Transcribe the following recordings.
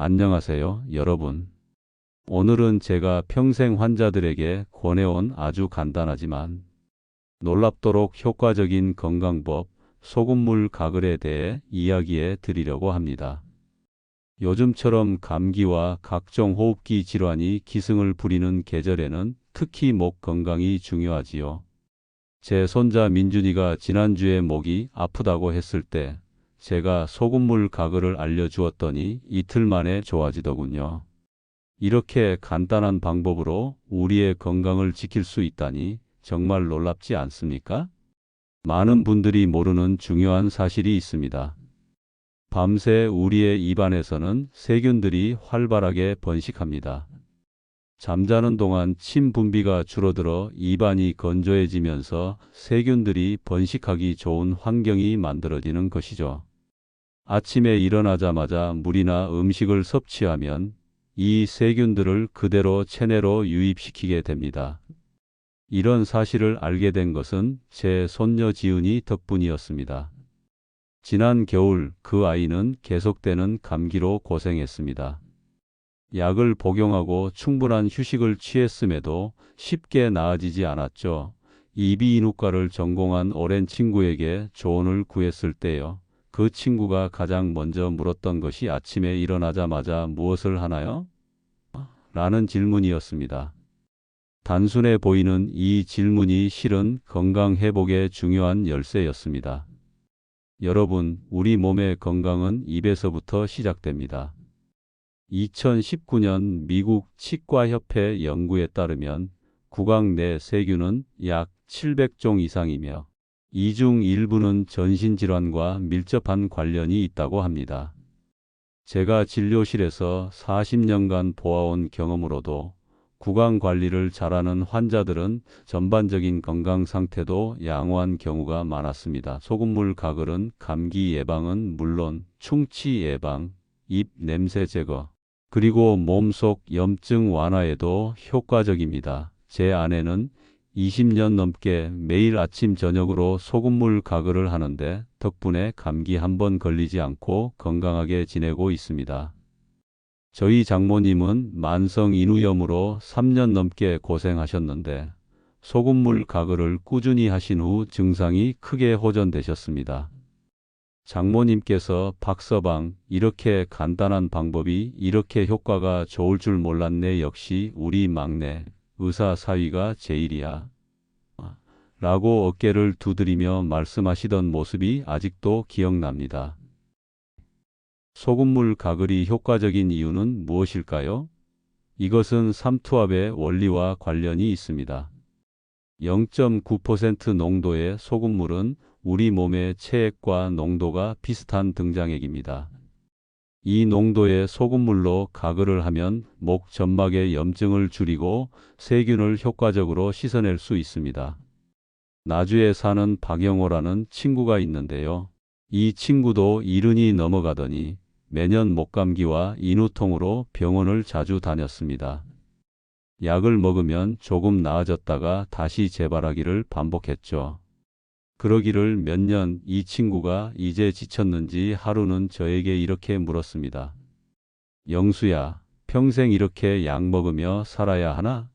안녕하세요, 여러분. 오늘은 제가 평생 환자들에게 권해온 아주 간단하지만 놀랍도록 효과적인 건강법, 소금물 가글에 대해 이야기해 드리려고 합니다. 요즘처럼 감기와 각종 호흡기 질환이 기승을 부리는 계절에는 특히 목 건강이 중요하지요. 제 손자 민준이가 지난주에 목이 아프다고 했을 때 제가 소금물 가글을 알려주었더니 이틀 만에 좋아지더군요. 이렇게 간단한 방법으로 우리의 건강을 지킬 수 있다니 정말 놀랍지 않습니까? 많은 분들이 모르는 중요한 사실이 있습니다. 밤새 우리의 입안에서는 세균들이 활발하게 번식합니다. 잠자는 동안 침 분비가 줄어들어 입안이 건조해지면서 세균들이 번식하기 좋은 환경이 만들어지는 것이죠. 아침에 일어나자마자 물이나 음식을 섭취하면 이 세균들을 그대로 체내로 유입시키게 됩니다. 이런 사실을 알게 된 것은 제 손녀 지은이 덕분이었습니다. 지난 겨울 그 아이는 계속되는 감기로 고생했습니다. 약을 복용하고 충분한 휴식을 취했음에도 쉽게 나아지지 않았죠. 이비인후과를 전공한 오랜 친구에게 조언을 구했을 때요. 그 친구가 가장 먼저 물었던 것이 아침에 일어나자마자 무엇을 하나요? 라는 질문이었습니다. 단순해 보이는 이 질문이 실은 건강 회복의 중요한 열쇠였습니다. 여러분, 우리 몸의 건강은 입에서부터 시작됩니다. 2019년 미국 치과협회 연구에 따르면 구강 내 세균은 약 700종 이상이며 이 중 일부는 전신질환과 밀접한 관련이 있다고 합니다. 제가 진료실에서 40년간 보아온 경험으로도 구강 관리를 잘하는 환자들은 전반적인 건강 상태도 양호한 경우가 많았습니다. 소금물 가글은 감기 예방은 물론 충치 예방, 입 냄새 제거, 그리고 몸속 염증 완화에도 효과적입니다. 제 아내는 20년 넘게 매일 아침 저녁으로 소금물 가글을 하는데 덕분에 감기 한 번 걸리지 않고 건강하게 지내고 있습니다. 저희 장모님은 만성 인후염으로 3년 넘게 고생하셨는데 소금물 가글을 꾸준히 하신 후 증상이 크게 호전되셨습니다. 장모님께서 박서방, 이렇게 간단한 방법이 이렇게 효과가 좋을 줄 몰랐네. 역시 우리 막내 의사 사위가 제일이야. 라고 어깨를 두드리며 말씀하시던 모습이 아직도 기억납니다. 소금물 가글이 효과적인 이유는 무엇일까요? 이것은 삼투압의 원리와 관련이 있습니다. 0.9% 농도의 소금물은 우리 몸의 체액과 농도가 비슷한 등장액입니다. 이 농도의 소금물로 가글을 하면 목 점막의 염증을 줄이고 세균을 효과적으로 씻어낼 수 있습니다. 나주에 사는 박영호라는 친구가 있는데요. 이 친구도 이른이 넘어가더니 매년 목감기와 인후통으로 병원을 자주 다녔습니다. 약을 먹으면 조금 나아졌다가 다시 재발하기를 반복했죠. 그러기를 몇 년 이 친구가 이제 지쳤는지 하루는 저에게 이렇게 물었습니다. 영수야, 평생 이렇게 약 먹으며 살아야 하나?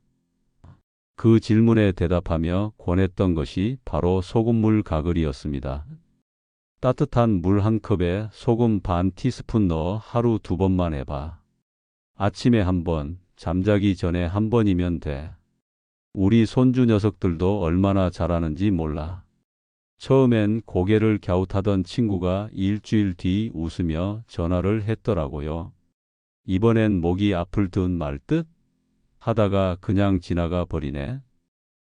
그 질문에 대답하며 권했던 것이 바로 소금물 가글이었습니다. 따뜻한 물 한 컵에 소금 반 티스푼 넣어 하루 두 번만 해봐. 아침에 한 번, 잠자기 전에 한 번이면 돼. 우리 손주 녀석들도 얼마나 잘하는지 몰라. 처음엔 고개를 갸웃하던 친구가 일주일 뒤 웃으며 전화를 했더라고요. 이번엔 목이 아플 듯 말 듯? 하다가 그냥 지나가 버리네.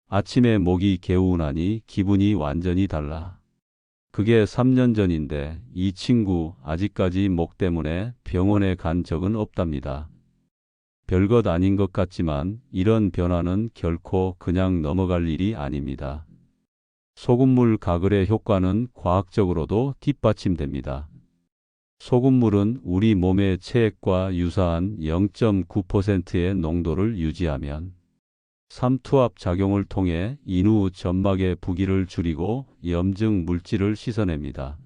아침에 목이 개운하니 기분이 완전히 달라. 그게 3년 전인데 이 친구 아직까지 목 때문에 병원에 간 적은 없답니다. 별것 아닌 것 같지만 이런 변화는 결코 그냥 넘어갈 일이 아닙니다. 소금물 가글의 효과는 과학적으로도 뒷받침됩니다. 소금물은 우리 몸의 체액과 유사한 0.9%의 농도를 유지하면 삼투압 작용을 통해 인후 점막의 부기를 줄이고 염증 물질을 씻어냅니다.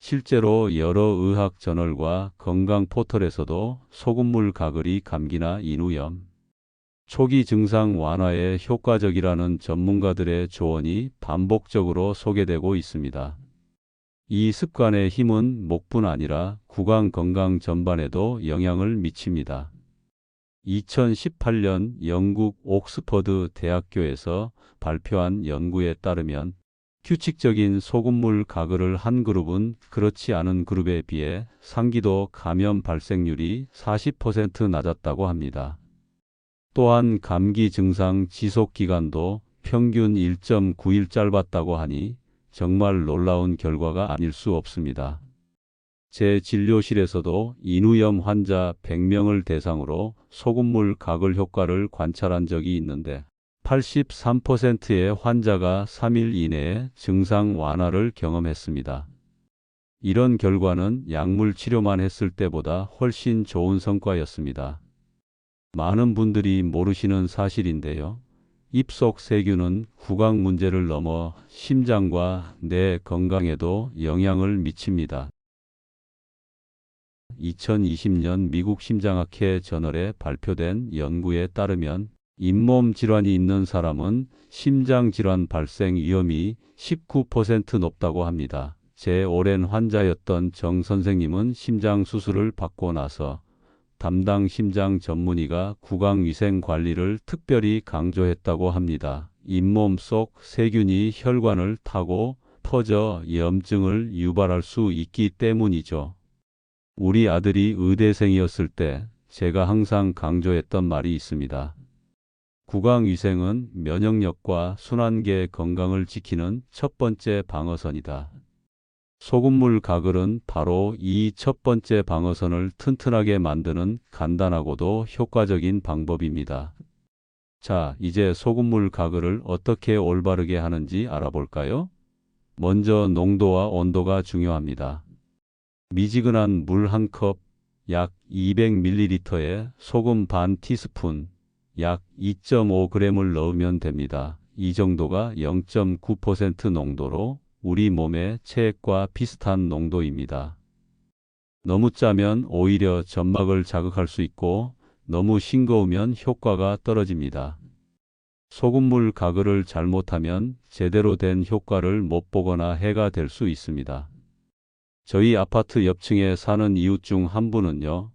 실제로 여러 의학 저널과 건강 포털에서도 소금물 가글이 감기나 인후염, 초기 증상 완화에 효과적이라는 전문가들의 조언이 반복적으로 소개되고 있습니다. 이 습관의 힘은 목뿐 아니라 구강 건강 전반에도 영향을 미칩니다. 2018년 영국 옥스퍼드 대학교에서 발표한 연구에 따르면 규칙적인 소금물 가글을 한 그룹은 그렇지 않은 그룹에 비해 상기도 감염 발생률이 40% 낮았다고 합니다. 또한 감기 증상 지속 기간도 평균 1.9일 짧았다고 하니 정말 놀라운 결과가 아닐 수 없습니다. 제 진료실에서도 인후염 환자 100명을 대상으로 소금물 가글 효과를 관찰한 적이 있는데 83%의 환자가 3일 이내에 증상 완화를 경험했습니다. 이런 결과는 약물 치료만 했을 때보다 훨씬 좋은 성과였습니다. 많은 분들이 모르시는 사실인데요. 입속 세균은 구강 문제를 넘어 심장과 뇌 건강에도 영향을 미칩니다. 2020년 미국 심장학회 저널에 발표된 연구에 따르면 잇몸 질환이 있는 사람은 심장 질환 발생 위험이 19% 높다고 합니다. 제 오랜 환자였던 정 선생님은 심장 수술을 받고 나서 담당 심장 전문의가 구강 위생 관리를 특별히 강조했다고 합니다. 잇몸 속 세균이 혈관을 타고 퍼져 염증을 유발할 수 있기 때문이죠. 우리 아들이 의대생이었을 때 제가 항상 강조했던 말이 있습니다. 구강 위생은 면역력과 순환계 건강을 지키는 첫 번째 방어선이다. 소금물 가글은 바로 이 첫 번째 방어선을 튼튼하게 만드는 간단하고도 효과적인 방법입니다. 자, 이제 소금물 가글을 어떻게 올바르게 하는지 알아볼까요? 먼저 농도와 온도가 중요합니다. 미지근한 물 한 컵, 약 200ml에 소금 반 티스푼, 약 2.5g을 넣으면 됩니다. 이 정도가 0.9% 농도로 우리 몸의 체액과 비슷한 농도입니다. 너무 짜면 오히려 점막을 자극할 수 있고 너무 싱거우면 효과가 떨어집니다. 소금물 가글을 잘못하면 제대로 된 효과를 못 보거나 해가 될 수 있습니다. 저희 아파트 옆층에 사는 이웃 중 한 분은요,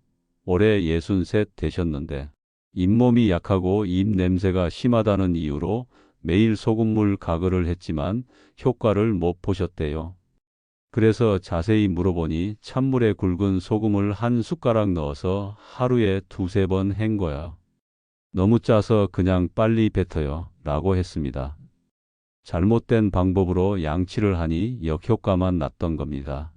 올해 63 되셨는데, 잇몸이 약하고 입 냄새가 심하다는 이유로 매일 소금물 가글을 했지만 효과를 못 보셨대요. 그래서 자세히 물어보니 찬물에 굵은 소금을 한 숟가락 넣어서 하루에 두세 번헹 거야. 너무 짜서 그냥 빨리 뱉어요. 라고 했습니다. 잘못된 방법으로 양치를 하니 역효과만 났던 겁니다.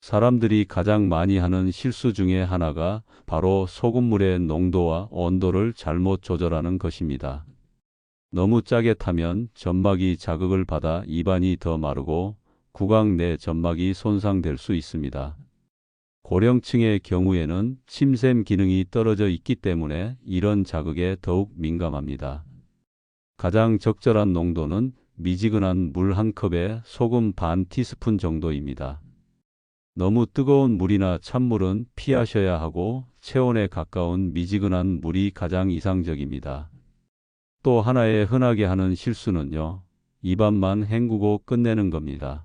사람들이 가장 많이 하는 실수 중에 하나가 바로 소금물의 농도와 온도를 잘못 조절하는 것입니다. 너무 짜게 타면 점막이 자극을 받아 입안이 더 마르고 구강 내 점막이 손상될 수 있습니다. 고령층의 경우에는 침샘 기능이 떨어져 있기 때문에 이런 자극에 더욱 민감합니다. 가장 적절한 농도는 미지근한 물 한 컵에 소금 반 티스푼 정도입니다. 너무 뜨거운 물이나 찬물은 피하셔야 하고 체온에 가까운 미지근한 물이 가장 이상적입니다. 또 하나의 흔하게 하는 실수는요. 입안만 헹구고 끝내는 겁니다.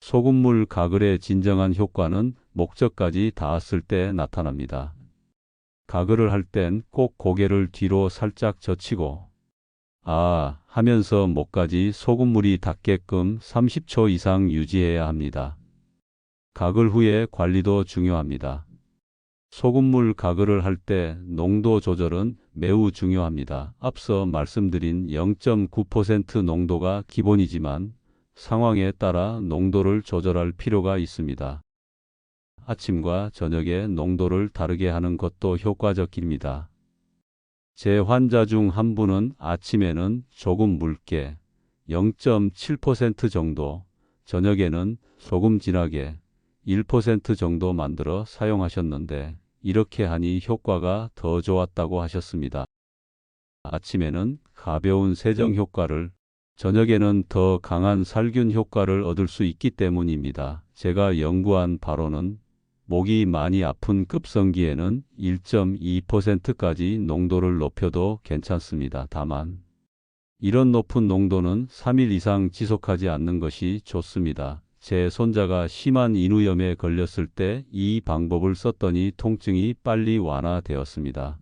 소금물 가글의 진정한 효과는 목적까지 닿았을 때 나타납니다. 가글을 할 땐 꼭 고개를 뒤로 살짝 젖히고 아 하면서 목까지 소금물이 닿게끔 30초 이상 유지해야 합니다. 가글 후에 관리도 중요합니다. 소금물 가글을 할 때 농도 조절은 매우 중요합니다. 앞서 말씀드린 0.9% 농도가 기본이지만 상황에 따라 농도를 조절할 필요가 있습니다. 아침과 저녁에 농도를 다르게 하는 것도 효과적입니다. 제 환자 중 한 분은 아침에는 조금 묽게 0.7% 정도, 저녁에는 조금 진하게 1% 정도 만들어 사용하셨는데 이렇게 하니 효과가 더 좋았다고 하셨습니다. 아침에는 가벼운 세정 효과를, 저녁에는 더 강한 살균 효과를 얻을 수 있기 때문입니다. 제가 연구한 바로는 목이 많이 아픈 급성기에는 1.2%까지 농도를 높여도 괜찮습니다. 다만 이런 높은 농도는 3일 이상 지속하지 않는 것이 좋습니다. 제 손자가 심한 인후염에 걸렸을 때 이 방법을 썼더니 통증이 빨리 완화되었습니다.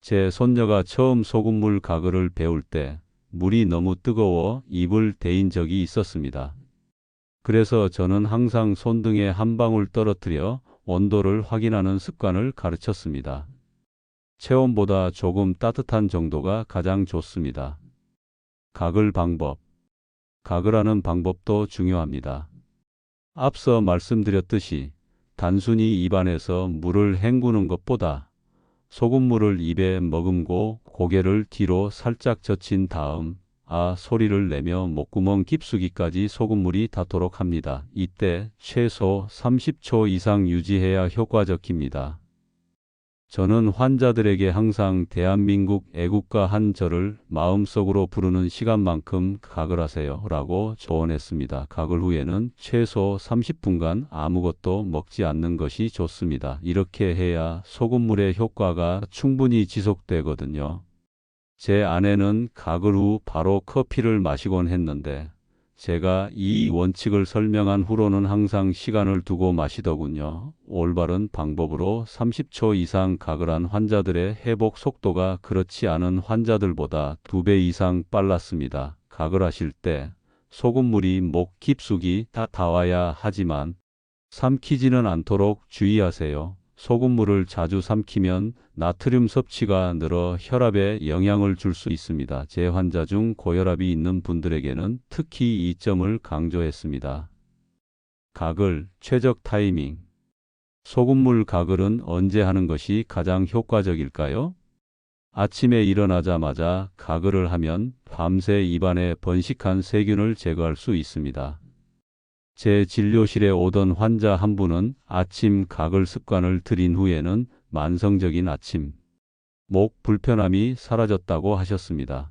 제 손녀가 처음 소금물 가글을 배울 때 물이 너무 뜨거워 입을 데인 적이 있었습니다. 그래서 저는 항상 손등에 한 방울 떨어뜨려 온도를 확인하는 습관을 가르쳤습니다. 체온보다 조금 따뜻한 정도가 가장 좋습니다. 가글 방법. 가글하는 방법도 중요합니다. 앞서 말씀드렸듯이 단순히 입안에서 물을 헹구는 것보다 소금물을 입에 머금고 고개를 뒤로 살짝 젖힌 다음 아 소리를 내며 목구멍 깊숙이까지 소금물이 닿도록 합니다. 이때 최소 30초 이상 유지해야 효과적입니다. 저는 환자들에게 항상 대한민국 애국가 한 절을 마음속으로 부르는 시간만큼 가글하세요 라고 조언했습니다. 가글 후에는 최소 30분간 아무것도 먹지 않는 것이 좋습니다. 이렇게 해야 소금물의 효과가 충분히 지속되거든요. 제 아내는 가글 후 바로 커피를 마시곤 했는데 제가 이 원칙을 설명한 후로는 항상 시간을 두고 마시더군요. 올바른 방법으로 30초 이상 가글한 환자들의 회복 속도가 그렇지 않은 환자들보다 2배 이상 빨랐습니다. 가글하실 때 소금물이 목 깊숙이 다 닿아야 하지만 삼키지는 않도록 주의하세요. 소금물을 자주 삼키면 나트륨 섭취가 늘어 혈압에 영향을 줄 수 있습니다. 제 환자 중 고혈압이 있는 분들에게는 특히 이 점을 강조했습니다. 가글, 최적 타이밍. 소금물 가글은 언제 하는 것이 가장 효과적일까요? 아침에 일어나자마자 가글을 하면 밤새 입안에 번식한 세균을 제거할 수 있습니다. 제 진료실에 오던 환자 한 분은 아침 가글 습관을 들인 후에는 만성적인 아침 목 불편함이 사라졌다고 하셨습니다.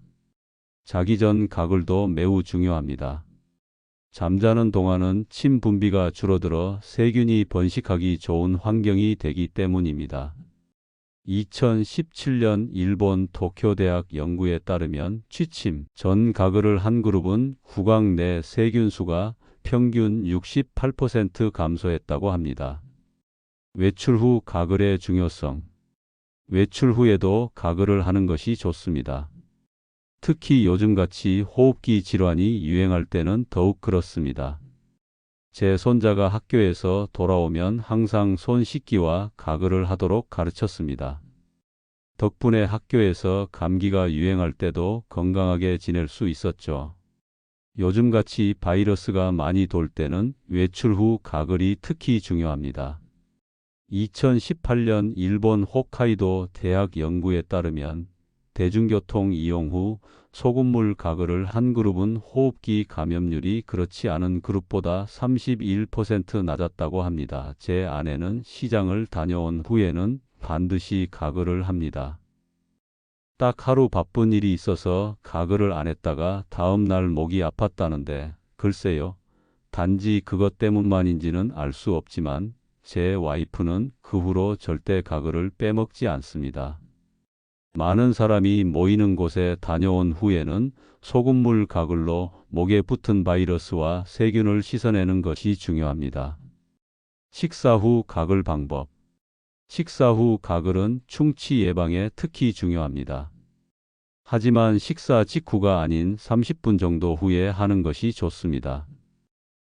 자기 전 가글도 매우 중요합니다. 잠자는 동안은 침 분비가 줄어들어 세균이 번식하기 좋은 환경이 되기 때문입니다. 2017년 일본 도쿄대학 연구에 따르면 취침 전 가글을 한 그룹은 구강 내 세균 수가 평균 68% 감소했다고 합니다. 외출 후 가글의 중요성. 외출 후에도 가글을 하는 것이 좋습니다. 특히 요즘같이 호흡기 질환이 유행할 때는 더욱 그렇습니다. 제 손자가 학교에서 돌아오면 항상 손 씻기와 가글을 하도록 가르쳤습니다. 덕분에 학교에서 감기가 유행할 때도 건강하게 지낼 수 있었죠. 요즘같이 바이러스가 많이 돌 때는 외출 후 가글이 특히 중요합니다. 2018년 일본 홋카이도 대학 연구에 따르면 대중교통 이용 후 소금물 가글을 한 그룹은 호흡기 감염률이 그렇지 않은 그룹보다 31% 낮았다고 합니다. 제 아내는 시장을 다녀온 후에는 반드시 가글을 합니다. 딱 하루 바쁜 일이 있어서 가글을 안 했다가 다음 날 목이 아팠다는데 글쎄요. 단지 그것 때문만인지는 알 수 없지만 제 와이프는 그 후로 절대 가글을 빼먹지 않습니다. 많은 사람이 모이는 곳에 다녀온 후에는 소금물 가글로 목에 붙은 바이러스와 세균을 씻어내는 것이 중요합니다. 식사 후 가글 방법. 식사 후 가글은 충치 예방에 특히 중요합니다. 하지만 식사 직후가 아닌 30분 정도 후에 하는 것이 좋습니다.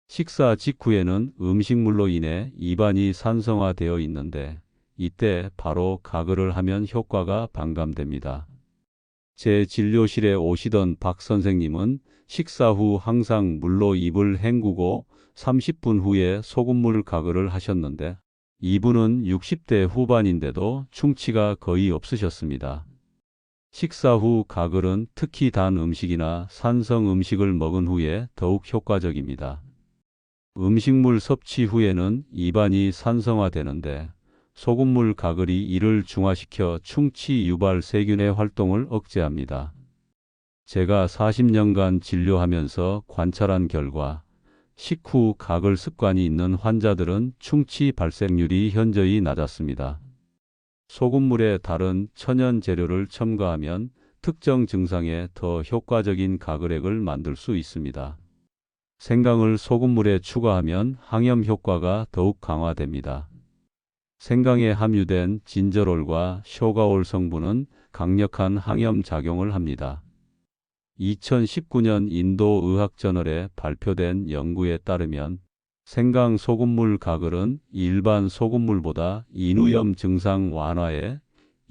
식사 직후에는 음식물로 인해 입안이 산성화되어 있는데 이때 바로 가글을 하면 효과가 반감됩니다. 제 진료실에 오시던 박 선생님은 식사 후 항상 물로 입을 헹구고 30분 후에 소금물 가글을 하셨는데 이분은 60대 후반인데도 충치가 거의 없으셨습니다. 식사 후 가글은 특히 단 음식이나 산성 음식을 먹은 후에 더욱 효과적입니다. 음식물 섭취 후에는 입안이 산성화되는데 소금물 가글이 이를 중화시켜 충치 유발 세균의 활동을 억제합니다. 제가 40년간 진료하면서 관찰한 결과 식후 가글 습관이 있는 환자들은 충치 발생률이 현저히 낮았습니다. 소금물에 다른 천연 재료를 첨가하면 특정 증상에 더 효과적인 가글액을 만들 수 있습니다. 생강을 소금물에 추가하면 항염 효과가 더욱 강화됩니다. 생강에 함유된 진저롤과 쇼가올 성분은 강력한 항염 작용을 합니다. 2019년 인도 의학저널에 발표된 연구에 따르면 생강 소금물 가글은 일반 소금물보다 인후염 증상 완화에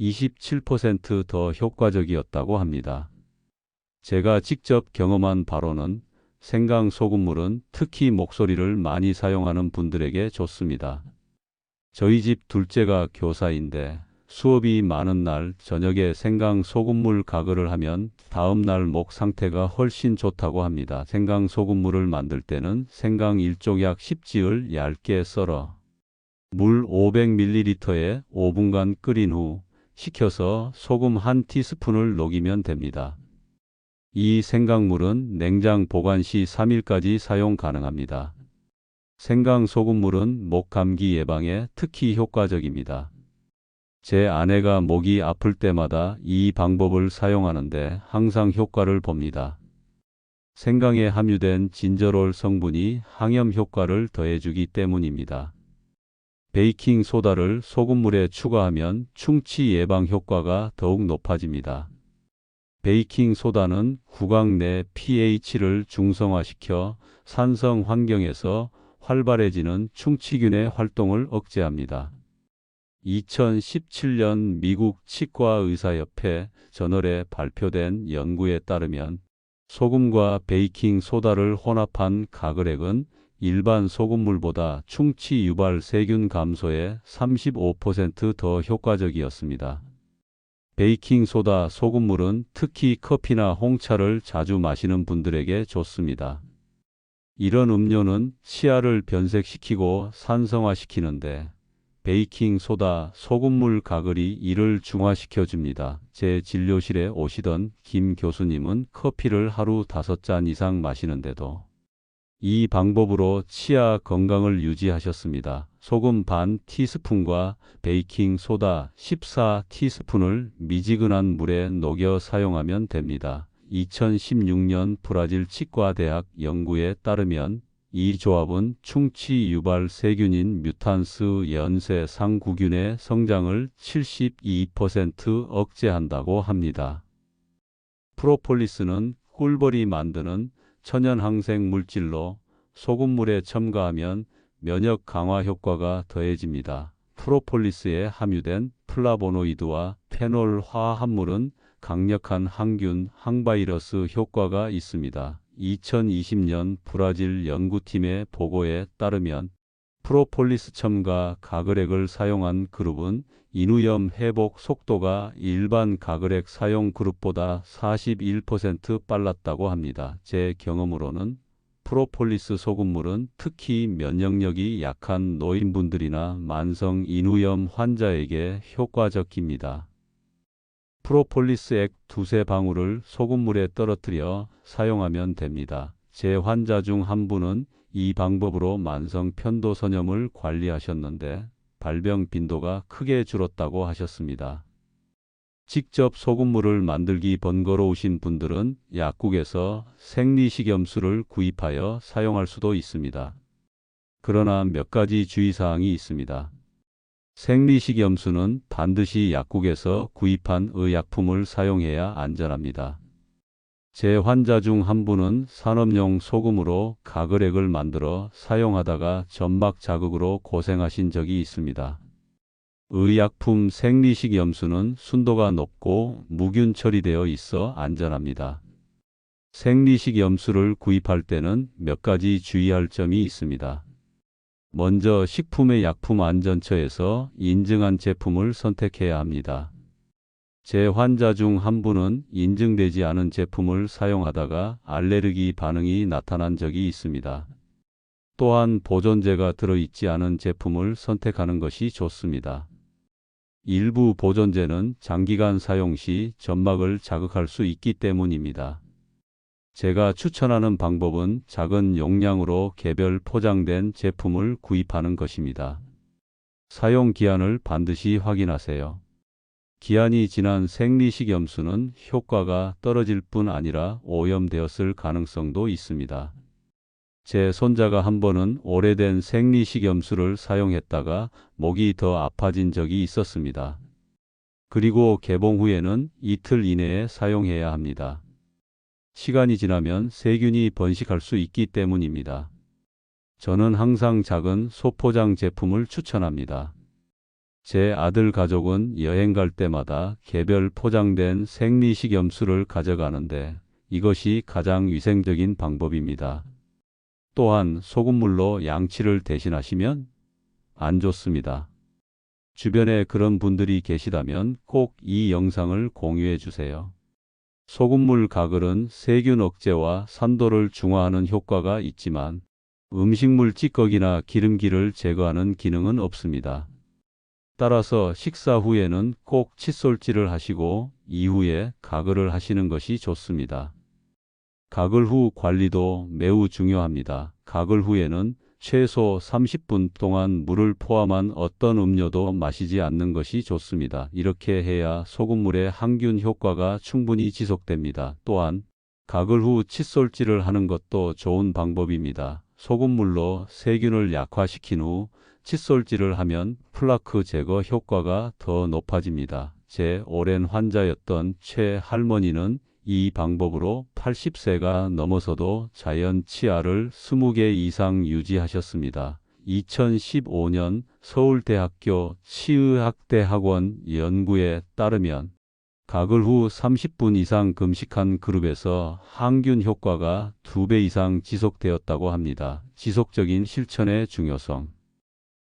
27%더 효과적이었다고 합니다. 제가 직접 경험한 바로는 생강 소금물은 특히 목소리를 많이 사용하는 분들에게 좋습니다. 저희 집 둘째가 교사인데 수업이 많은 날 저녁에 생강 소금물 가글을 하면 다음 날 목 상태가 훨씬 좋다고 합니다. 생강 소금물을 만들 때는 생강 1쪽 약 10지을 얇게 썰어 물 500ml에 5분간 끓인 후 식혀서 소금 한 티스푼을 녹이면 됩니다. 이 생강물은 냉장 보관 시 3일까지 사용 가능합니다. 생강 소금물은 목 감기 예방에 특히 효과적입니다. 제 아내가 목이 아플 때마다 이 방법을 사용하는데 항상 효과를 봅니다. 생강에 함유된 진저롤 성분이 항염 효과를 더해주기 때문입니다. 베이킹 소다를 소금물에 추가하면 충치 예방 효과가 더욱 높아집니다. 베이킹 소다는 구강 내 pH를 중성화시켜 산성 환경에서 활발해지는 충치균의 활동을 억제합니다. 2017년 미국 치과의사협회 저널에 발표된 연구에 따르면 소금과 베이킹 소다를 혼합한 가글액은 일반 소금물보다 충치 유발 세균 감소에 35%더 효과적이었습니다. 베이킹 소다 소금물은 특히 커피나 홍차를 자주 마시는 분들에게 좋습니다. 이런 음료는 치아를 변색시키고 산성화시키는데 베이킹 소다 소금물 가글이 이를 중화시켜 줍니다. 제 진료실에 오시던 김 교수님은 커피를 하루 다섯 잔 이상 마시는데도 이 방법으로 치아 건강을 유지하셨습니다. 소금 반 티스푼과 베이킹 소다 14 티스푼을 미지근한 물에 녹여 사용하면 됩니다. 2016년 브라질 치과대학 연구에 따르면 이 조합은 충치 유발 세균인 뮤탄스 연쇄 상구균의 성장을 72% 억제한다고 합니다. 프로폴리스는 꿀벌이 만드는 천연 항생 물질로 소금물에 첨가하면 면역 강화 효과가 더해집니다. 프로폴리스에 함유된 플라보노이드와 페놀 화합물은 강력한 항균, 항바이러스 효과가 있습니다. 2020년 브라질 연구팀의 보고에 따르면 프로폴리스 첨가 가글액을 사용한 그룹은 인후염 회복 속도가 일반 가글액 사용 그룹보다 41% 빨랐다고 합니다. 제 경험으로는 프로폴리스 소금물은 특히 면역력이 약한 노인분들이나 만성 인후염 환자에게 효과적입니다. 프로폴리스 액 두세 방울을 소금물에 떨어뜨려 사용하면 됩니다. 제 환자 중 한 분은 이 방법으로 만성 편도선염을 관리하셨는데 발병 빈도가 크게 줄었다고 하셨습니다. 직접 소금물을 만들기 번거로우신 분들은 약국에서 생리식염수를 구입하여 사용할 수도 있습니다. 그러나 몇 가지 주의사항이 있습니다. 생리식염수는 반드시 약국에서 구입한 의약품을 사용해야 안전합니다. 제 환자 중 한 분은 산업용 소금으로 가글액을 만들어 사용하다가 점막 자극으로 고생하신 적이 있습니다. 의약품 생리식 염수는 순도가 높고 무균 처리되어 있어 안전합니다. 생리식 염수를 구입할 때는 몇 가지 주의할 점이 있습니다. 먼저 식품의 약품 안전처에서 인증한 제품을 선택해야 합니다. 제 환자 중 한 분은 인증되지 않은 제품을 사용하다가 알레르기 반응이 나타난 적이 있습니다. 또한 보존제가 들어있지 않은 제품을 선택하는 것이 좋습니다. 일부 보존제는 장기간 사용 시 점막을 자극할 수 있기 때문입니다. 제가 추천하는 방법은 작은 용량으로 개별 포장된 제품을 구입하는 것입니다. 사용 기한을 반드시 확인하세요. 기한이 지난 생리식염수는 효과가 떨어질 뿐 아니라 오염되었을 가능성도 있습니다. 제 손자가 한 번은 오래된 생리식염수를 사용했다가 목이 더 아파진 적이 있었습니다. 그리고 개봉 후에는 이틀 이내에 사용해야 합니다. 시간이 지나면 세균이 번식할 수 있기 때문입니다. 저는 항상 작은 소포장 제품을 추천합니다. 제 아들 가족은 여행 갈 때마다 개별 포장된 생리식염수를 가져가는데 이것이 가장 위생적인 방법입니다. 또한 소금물로 양치를 대신하시면 안 좋습니다. 주변에 그런 분들이 계시다면 꼭 이 영상을 공유해 주세요. 소금물 가글은 세균 억제와 산도를 중화하는 효과가 있지만 음식물 찌꺼기나 기름기를 제거하는 기능은 없습니다. 따라서 식사 후에는 꼭 칫솔질을 하시고 이후에 가글을 하시는 것이 좋습니다. 가글 후 관리도 매우 중요합니다. 가글 후에는 최소 30분 동안 물을 포함한 어떤 음료도 마시지 않는 것이 좋습니다. 이렇게 해야 소금물의 항균 효과가 충분히 지속됩니다. 또한 가글 후 칫솔질을 하는 것도 좋은 방법입니다. 소금물로 세균을 약화시킨 후 칫솔질을 하면 플라크 제거 효과가 더 높아집니다. 제 오랜 환자였던 최 할머니는 이 방법으로 80세가 넘어서도 자연 치아를 20개 이상 유지하셨습니다. 2015년 서울대학교 치의학대학원 연구에 따르면 가글 후 30분 이상 금식한 그룹에서 항균 효과가 2배 이상 지속되었다고 합니다. 지속적인 실천의 중요성.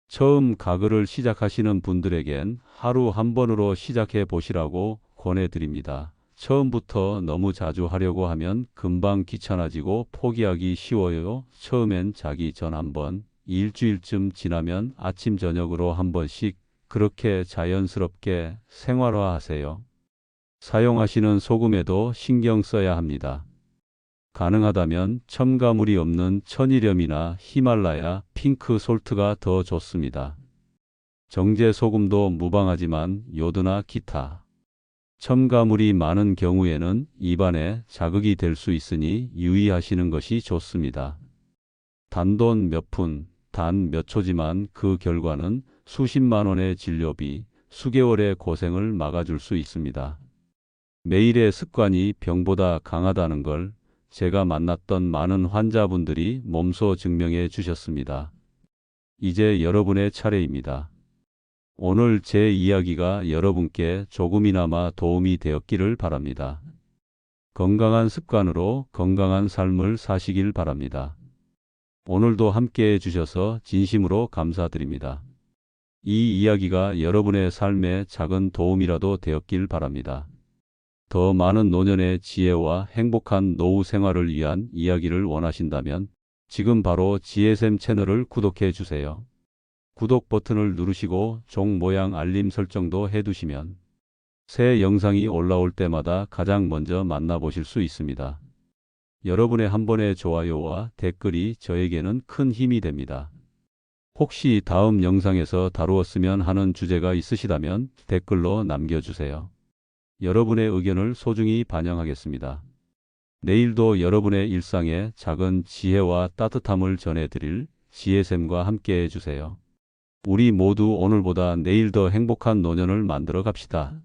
처음 가글을 시작하시는 분들에겐 하루 한 번으로 시작해 보시라고 권해드립니다. 처음부터 너무 자주 하려고 하면 금방 귀찮아지고 포기하기 쉬워요. 처음엔 자기 전 한 번, 일주일쯤 지나면 아침 저녁으로 한 번씩 그렇게 자연스럽게 생활화하세요. 사용하시는 소금에도 신경 써야 합니다. 가능하다면 첨가물이 없는 천일염이나 히말라야 핑크 솔트가 더 좋습니다. 정제 소금도 무방하지만 요드나 기타 첨가물이 많은 경우에는 입안에 자극이 될 수 있으니 유의하시는 것이 좋습니다. 단돈 몇 푼, 단 몇 초지만 그 결과는 수십만 원의 진료비, 수개월의 고생을 막아줄 수 있습니다. 매일의 습관이 병보다 강하다는 걸 제가 만났던 많은 환자분들이 몸소 증명해 주셨습니다. 이제 여러분의 차례입니다. 오늘 제 이야기가 여러분께 조금이나마 도움이 되었기를 바랍니다. 건강한 습관으로 건강한 삶을 사시길 바랍니다. 오늘도 함께 해주셔서 진심으로 감사드립니다. 이 이야기가 여러분의 삶에 작은 도움이라도 되었길 바랍니다. 더 많은 노년의 지혜와 행복한 노후 생활을 위한 이야기를 원하신다면 지금 바로 GSM 채널을 구독해 주세요. 구독 버튼을 누르시고 종 모양 알림 설정도 해두시면 새 영상이 올라올 때마다 가장 먼저 만나보실 수 있습니다. 여러분의 한 번의 좋아요와 댓글이 저에게는 큰 힘이 됩니다. 혹시 다음 영상에서 다루었으면 하는 주제가 있으시다면 댓글로 남겨주세요. 여러분의 의견을 소중히 반영하겠습니다. 내일도 여러분의 일상에 작은 지혜와 따뜻함을 전해드릴 지혜샘과 함께 해주세요. 우리 모두 오늘보다 내일 더 행복한 노년을 만들어 갑시다.